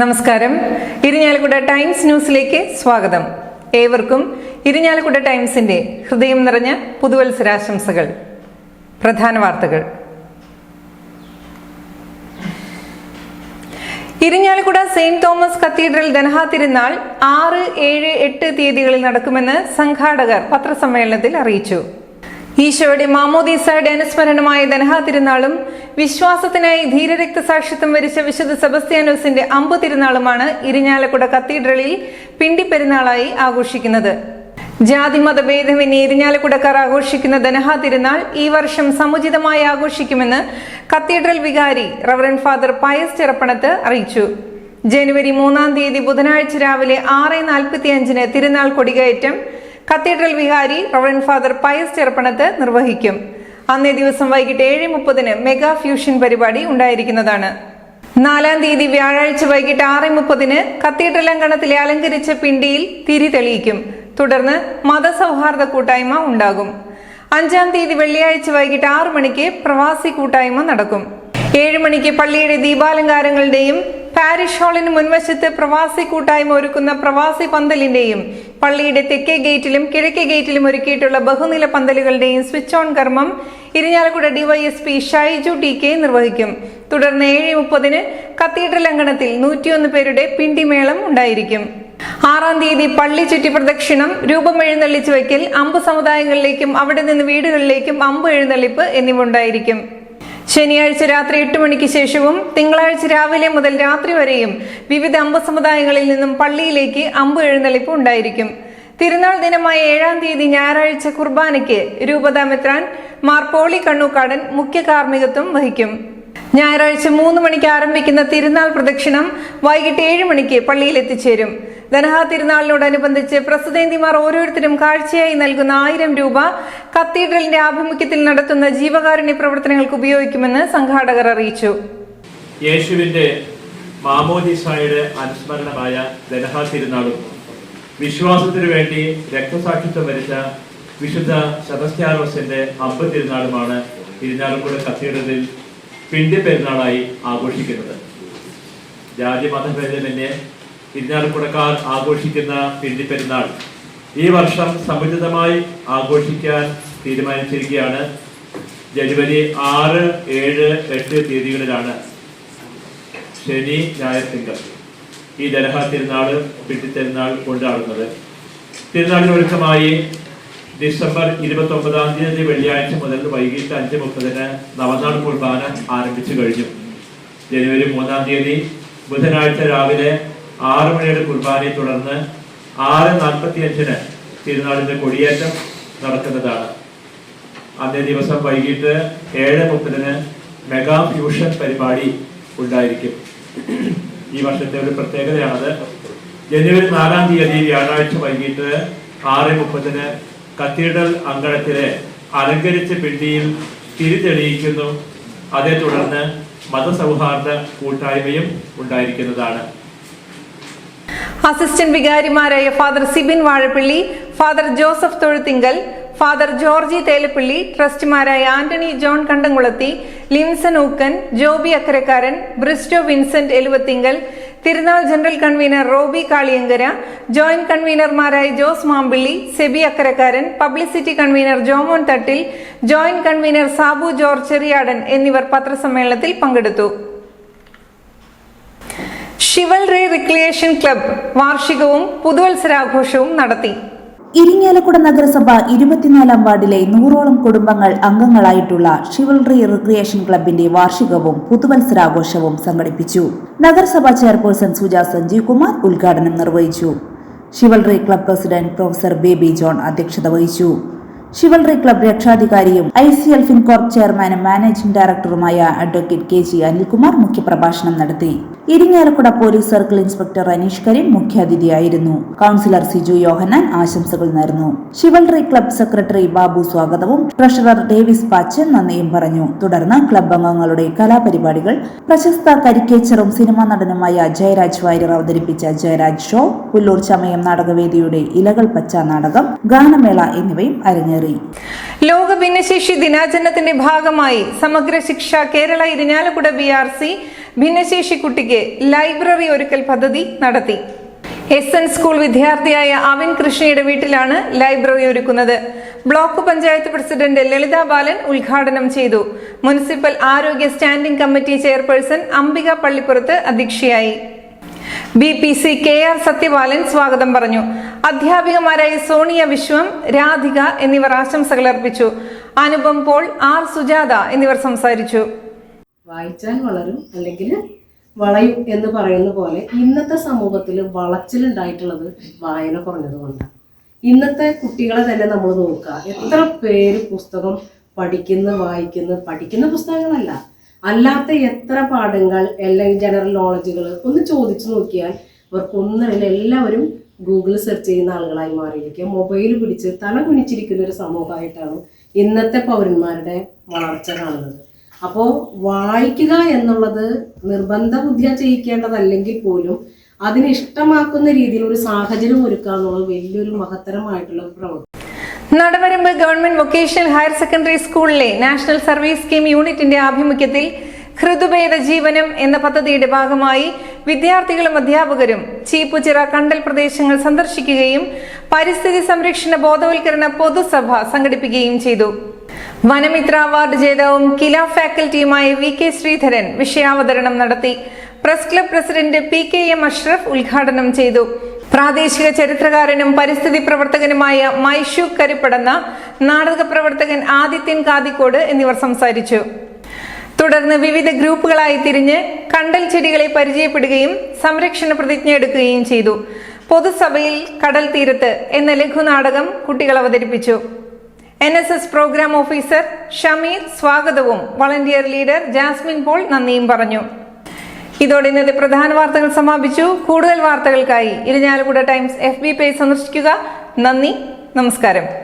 നമസ്കാരം. ഇരിഞ്ഞാലക്കുട ടൈംസ് ന്യൂസിലേക്ക് സ്വാഗതം. ഏവർക്കും ഇരിഞ്ഞാലക്കുട ടൈംസിന്റെ ഹൃദയം നിറഞ്ഞ പുതുവത്സരാശംസകൾ. പ്രധാന വാർത്തകൾ. Irinjalakuda saint Thomas cathedral Dhanaha തിരുനാൾ ആറ് ഏഴ് എട്ട് തീയതികളിൽ നടക്കുമെന്ന് സംഘാടകർ പത്രസമ്മേളനത്തിൽ അറിയിച്ചു. ഈശോയുടെ മാമോദീസയുടെ അനുസ്മരണമായ ദനഹാ തിരുനാളും വിശ്വാസത്തിനായി ധീരരക്തസാക്ഷിത്വം വരിച്ച വിശുദ്ധ സെബസ്ത്യാനോസിന്റെ അമ്പു തിരുനാളുമാണ് ഇരിഞ്ഞാലക്കുട കത്തീഡ്രലിൽ പിണ്ടി പെരുന്നാളായി ആഘോഷിക്കുന്നത്. ജാതി മതഭേദമന്യേ ഇരിഞ്ഞാലക്കുടക്കാർ ആഘോഷിക്കുന്ന ദനഹാ തിരുനാൾ ഈ വർഷം സമുചിതമായി ആഘോഷിക്കുമെന്ന് കത്തീഡ്രൽ വികാരി റവറൻ ഫാദർ പയസ് ചെറപ്പണത്ത് അറിയിച്ചു. ജനുവരി മൂന്നാം തീയതി ബുധനാഴ്ച രാവിലെ ആറ് നാൽപ്പത്തി അഞ്ചിന് തിരുനാൾ കൊടികയറ്റം കത്തീഡ്രൽ വിഹാരി റവറൻ ഫാദർ പയസ് ചെറുപ്പണത്ത് നിർവഹിക്കും. അന്നേ ദിവസം വൈകിട്ട് ഏഴ് മുപ്പതിന് മെഗാ ഫ്യൂഷൻ പരിപാടി ഉണ്ടായിരിക്കുന്നതാണ്. നാലാം തീയതി വ്യാഴാഴ്ച വൈകിട്ട് ആറ് മുപ്പതിന് കത്തീഡ്രൽ അങ്കണത്തിലെ അലങ്കരിച്ച പിണ്ടിയിൽ തിരി തെളിയിക്കും. തുടർന്ന് മതസൗഹാർദ്ദ കൂട്ടായ്മ ഉണ്ടാകും. അഞ്ചാം തീയതി വെള്ളിയാഴ്ച വൈകിട്ട് ആറു മണിക്ക് പ്രവാസി കൂട്ടായ്മ നടക്കും. ഏഴ് മണിക്ക് പള്ളിയുടെ ദീപാലങ്കാരങ്ങളുടെയും പാരിഷ് ഹാളിന് മുൻവശത്ത് പ്രവാസി കൂട്ടായ്മ ഒരുക്കുന്ന പ്രവാസി പന്തലിന്റെയും പള്ളിയുടെ തെക്കേ ഗേറ്റിലും കിഴക്കേ ഗേറ്റിലും ഒരുക്കിയിട്ടുള്ള ബഹുനില പന്തലുകളുടെയും സ്വിച്ച് ഓൺ കർമ്മം Irinjalakuda DYSP Shaiju T K നിർവഹിക്കും. തുടർന്ന് ഏഴ് മുപ്പതിന് കത്തീഡ്രൽ അങ്കണത്തിൽ നൂറ്റിയൊന്ന് പേരുടെ പിണ്ടിമേളം ഉണ്ടായിരിക്കും. ആറാം തീയതി പള്ളി ചുറ്റി പ്രദക്ഷിണം രൂപം എഴുന്നള്ളിച്ചു വയ്ക്കൽ അമ്പ് സമുദായങ്ങളിലേക്കും അവിടെ നിന്ന് വീടുകളിലേക്കും അമ്പ് എഴുന്നള്ളിപ്പ് എന്നിവ ഉണ്ടായിരിക്കും. ശനിയാഴ്ച രാത്രി എട്ട് മണിക്ക് ശേഷവും തിങ്കളാഴ്ച രാവിലെ മുതൽ രാത്രി വരെയും വിവിധ അമ്പ സമുദായങ്ങളിൽ നിന്നും പള്ളിയിലേക്ക് അമ്പ് എഴുന്നള്ളിപ്പ് ഉണ്ടായിരിക്കും. തിരുനാൾ ദിനമായ ഏഴാം തീയതി ഞായറാഴ്ച കുർബാനയ്ക്ക് രൂപതാമെത്രാൻ മാർ പോളി കണ്ണൂക്കാടൻ മുഖ്യ കാർമ്മികത്വം വഹിക്കും. ഞായറാഴ്ച മൂന്ന് മണിക്ക് ആരംഭിക്കുന്ന തിരുനാൾ പ്രദക്ഷിണം വൈകിട്ട് ഏഴ് മണിക്ക് പള്ളിയിൽ എത്തിച്ചേരും. ധനഹാ തിരുനാളിനോടനുബന്ധിച്ച് പ്രസിദ്ധേന്തിമാർ ഓരോരുത്തരും കാഴ്ചയായി നൽകുന്ന ആയിരം രൂപ കത്തീഡ്രലിന്റെ ആഭിമുഖ്യത്തിൽ നടത്തുന്ന ജീവകാരുണ്യ പ്രവർത്തനങ്ങൾക്ക് ഉപയോഗിക്കുമെന്ന് സംഘാടകർ അറിയിച്ചു. യേശുവിന്റെ മാമോദിസായുടെ അനുസ്മരണമായ ദനഹ തിരുനാളും വിശ്വാസത്തിനു വേണ്ടി രക്തസാക്ഷിത്വം വരിച്ച വിശുദ്ധ ശതസ്ത്യാനോസിന്റെ അമ്പ തിരുനാളുമാണ് തിരുനാളുകൂടെ കത്തീഡ്രലിൽ പിണ്ടി പെരുന്നാളായി ആഘോഷിക്കുന്നത്. ജാതി മതഭേദമന്യേ ഇരിഞ്ഞാലക്കുടക്കാർ ആഘോഷിക്കുന്ന പിണ്ടി പെരുന്നാൾ ഈ വർഷം സമുചിതമായി ആഘോഷിക്കാൻ തീരുമാനിച്ചിരിക്കുകയാണ്. ജനുവരി ആറ് ഏഴ് എട്ട് തീയതികളിലാണ് ശനി ഞായർ തിങ്കൾ ഈ ദലഹ തിരുനാൾ പിണ്ടി തിരുനാൾ കൊണ്ടാടുന്നത്. തിരുനാളിനൊരുക്കമായി ഡിസംബർ ഇരുപത്തി ഒമ്പതാം തീയതി വെള്ളിയാഴ്ച മുതൽ വൈകിട്ട് അഞ്ച് മുപ്പതിന് നവനാൾ കുർബാന ആരംഭിച്ചു കഴിഞ്ഞു. ജനുവരി മൂന്നാം തീയതി ബുധനാഴ്ച രാവിലെ ആറ് മണിയുടെ കുർബാനയെ തുടർന്ന് ആറ് നാൽപ്പത്തി അഞ്ചിന് തിരുനാളിന്റെ കൊടിയേറ്റം നടക്കുന്നതാണ്. അന്നേ ദിവസം വൈകിട്ട് ഏഴ് മുപ്പതിന് മെഗാ ഫ്യൂഷൻ പരിപാടി ഉണ്ടായിരിക്കും. ഈ വർഷത്തെ ഒരു പ്രത്യേകതയാണത്. ജനുവരി നാലാം തീയതി വ്യാഴാഴ്ച വൈകിട്ട് ആറ് മുപ്പതിന് കത്തീഡ്രൽ അങ്കണത്തിലെ അലങ്കരിച്ച പിണ്ടിയിൽ തിരിതെളിയിക്കുന്നു അതേ തുടർന്ന് മതസൗഹാർദ്ദ കൂട്ടായ്മയും ഉണ്ടായിരിക്കുന്നതാണ്. Assistant വികാരിമാരായ father Sibin Vazhappilly father Joseph Thozhuthinkal father Georgy Thelappilly ട്രസ്റ്റിമാരായ Antony John Kandamkulathy Linson Ookken Joby Akkarakkaran Bristo Vincent Eluvathinkal തിരുനാൾ general convener Roby Kaliyankara joint കൺവീനർമാരായ Jose Mampilly Seby Akkarakkaran publicity convener Jomon Thattil joint convener Sabu George Cheriyadan എന്നിവർ പത്രസമ്മേളനത്തിൽ പങ്കെടുത്തു. Chivalry recreation club വാർഷികവും പുതുവത്സരാഘോഷവും നടത്തി. ഇരിങ്ങാലക്കുട നഗരസഭ ഇരുപത്തിനാലാം വാർഡിലെ നൂറോളം കുടുംബങ്ങൾ അംഗങ്ങളായിട്ടുള്ള ഷിവൽറി റിക്രിയേഷൻ ക്ലബിന്റെ വാർഷികവും പുതുവത്സരാഘോഷവും സംഘടിപ്പിച്ചു. നഗരസഭാ ചെയർപേഴ്സൺ സുജ സഞ്ജീവ് കുമാർ ഉദ്ഘാടനം നിർവഹിച്ചു. Chivalry club president professor Baby John അധ്യക്ഷത വഹിച്ചു. ഷിവൽറി ക്ലബ് രക്ഷാധികാരിയും ഐ സി എൽ ഫിൻകോർപ്പ് ചെയർമാനും മാനേജിംഗ് ഡയറക്ടറുമായ അഡ്വക്കേറ്റ് കെ ജി അനിൽകുമാർ മുഖ്യപ്രഭാഷണം നടത്തി. Irinjalakuda police circle inspector Aneesh Kareem മുഖ്യാതിഥിയായിരുന്നു. Councillor Siju Yohannan ആശംസകൾ നേർന്നു ശിവൽറി ക്ലബ് സെക്രട്ടറി ബാബു സ്വാഗതവും ട്രഷറർ ഡേവിസ് പാച്ചൻ നന്ദിയും പറഞ്ഞു. തുടർന്ന് ക്ലബ് അംഗങ്ങളുടെ കലാപരിപാടികൾ പ്രശസ്ത കരിക്കേച്ചറും സിനിമാ നടനുമായ ജയരാജ് വാര്യർ അവതരിപ്പിച്ച ജയരാജ് ഷോ പുല്ലൂർ ചമയം നാടകവേദിയുടെ ഇലകൾ പച്ച നാടകം ഗാനമേള എന്നിവയും അരങ്ങേറി. ലോക ഭിന്നശേഷി ദിനാചരണത്തിന്റെ ഭാഗമായി Samagra Shiksha Kerala Irinjalakuda B R C ഭിന്നശേഷി കുട്ടിക്ക് ലൈബ്രറി ഒരുക്കൽ പദ്ധതി നടത്തി. എസ് എൻ സ്കൂൾ വിദ്യാർത്ഥിയായ അവിൻ കൃഷ്ണയുടെ വീട്ടിലാണ് ലൈബ്രറി ഒരുക്കുന്നത്. ബ്ലോക്ക് പഞ്ചായത്ത് പ്രസിഡന്റ് ലളിത ബാലൻ ഉദ്ഘാടനം ചെയ്തു. മുനിസിപ്പൽ ആരോഗ്യ standing committee chairperson Ambika Pallippurath അധ്യക്ഷയായി. B P C K R Sathyapalan സ്വാഗതം പറഞ്ഞു. അധ്യാപികമാരായ സോണിയ വിശ്വം രാധിക എന്നിവർ ആശംസകൾ അർപ്പിച്ചു. അനുപം പോൾ ആർ സുജാത എന്നിവർ സംസാരിച്ചു. വായിച്ചാൽ വളരും അല്ലെങ്കിൽ വളയും എന്ന് പറയുന്ന പോലെ ഇന്നത്തെ സമൂഹത്തിൽ വളച്ചിലുണ്ടായിട്ടുള്ളത് വായന കുറഞ്ഞത് കൊണ്ടാണ് ഇന്നത്തെ കുട്ടികളെ തന്നെ നമ്മൾ നോക്കുക. എത്ര പേര് പുസ്തകം പഠിക്കുന്ന വായിക്കുന്ന. പഠിക്കുന്ന പുസ്തകങ്ങളല്ല. അല്ലാത്ത എത്ര പാഠങ്ങൾ അല്ലെങ്കിൽ ജനറൽ നോളജുകൾ ഒന്ന് ചോദിച്ചു നോക്കിയാൽ ഇവർക്ക് ഒന്നറിയില്ല എല്ലാവരും ഗൂഗിൾ സെർച്ച് ചെയ്യുന്ന ആളുകളായി മാറിയിരിക്കുക. മൊബൈൽ പിടിച്ച് തല കുനിച്ചിരിക്കുന്ന ഒരു സമൂഹമായിട്ടാണ് ഇന്നത്തെ പൗരന്മാരുടെ വളർച്ച കാണുന്നത്. അപ്പോൾ വായിക്കുക എന്നുള്ളത് നിർബന്ധ ബുദ്ധിയ ചെയ്യിക്കേണ്ടതല്ലെങ്കിൽ പോലും അതിന് ഇഷ്ടമാക്കുന്ന രീതിയിൽ ഒരു സാഹചര്യം ഒരുക്കുക എന്നുള്ളത് വലിയൊരു മഹത്തരമായിട്ടുള്ള ഒരു പ്രവൃത്തി. Nadavaramba government vocational higher secondary സ്കൂളിലെ നാഷണൽ സർവീസ് സ്കീം യൂണിറ്റിന്റെ ആഭിമുഖ്യത്തിൽ ഹൃദുഭേദ ജീവനം എന്ന പദ്ധതിയുടെ ഭാഗമായി വിദ്യാർത്ഥികളും അധ്യാപകരും ചീപ്പുചിറ കണ്ടൽ പ്രദേശങ്ങൾ സന്ദർശിക്കുകയും പരിസ്ഥിതി സംരക്ഷണ ബോധവൽക്കരണ പൊതുസഭ സംഘടിപ്പിക്കുകയും ചെയ്തു. വനമിത്ര അവാർഡ് ജേതാവും കില ഫാക്കൽറ്റിയുമായ വി കെ ശ്രീധരൻ വിഷയാവതരണം നടത്തി. Press club president P K M Ashraf ഉദ്ഘാടനം ചെയ്തു. പ്രാദേശിക ചരിത്രകാരനും പരിസ്ഥിതി പ്രവർത്തകനുമായ മൈഷു കരിപ്പടന്ന നാടക പ്രവർത്തകൻ ആദിത്യൻ കാതിക്കോട് എന്നിവർ സംസാരിച്ചു. തുടർന്ന് വിവിധ ഗ്രൂപ്പുകളായി തിരിഞ്ഞ് കണ്ടൽ ചെടികളെ പരിചയപ്പെടുകയും സംരക്ഷണ പ്രതിജ്ഞ എടുക്കുകയും ചെയ്തു. പൊതുസഭയിൽ കടൽ തീരത്ത് എന്ന ലഘുനാടകം കുട്ടികൾ അവതരിപ്പിച്ചു. N S S programme officer Shameer സ്വാഗതവും. വളണ്ടിയർ ലീഡർ ജാസ്മിൻ പോൾ നന്ദിയും പറഞ്ഞു. ഇതോടെ ഇന്നത്തെ പ്രധാന വാർത്തകൾ സമാപിച്ചു. കൂടുതൽ വാർത്തകൾക്കായി Irinjalakuda times F B page സന്ദർശിക്കുക. നന്ദി നമസ്കാരം.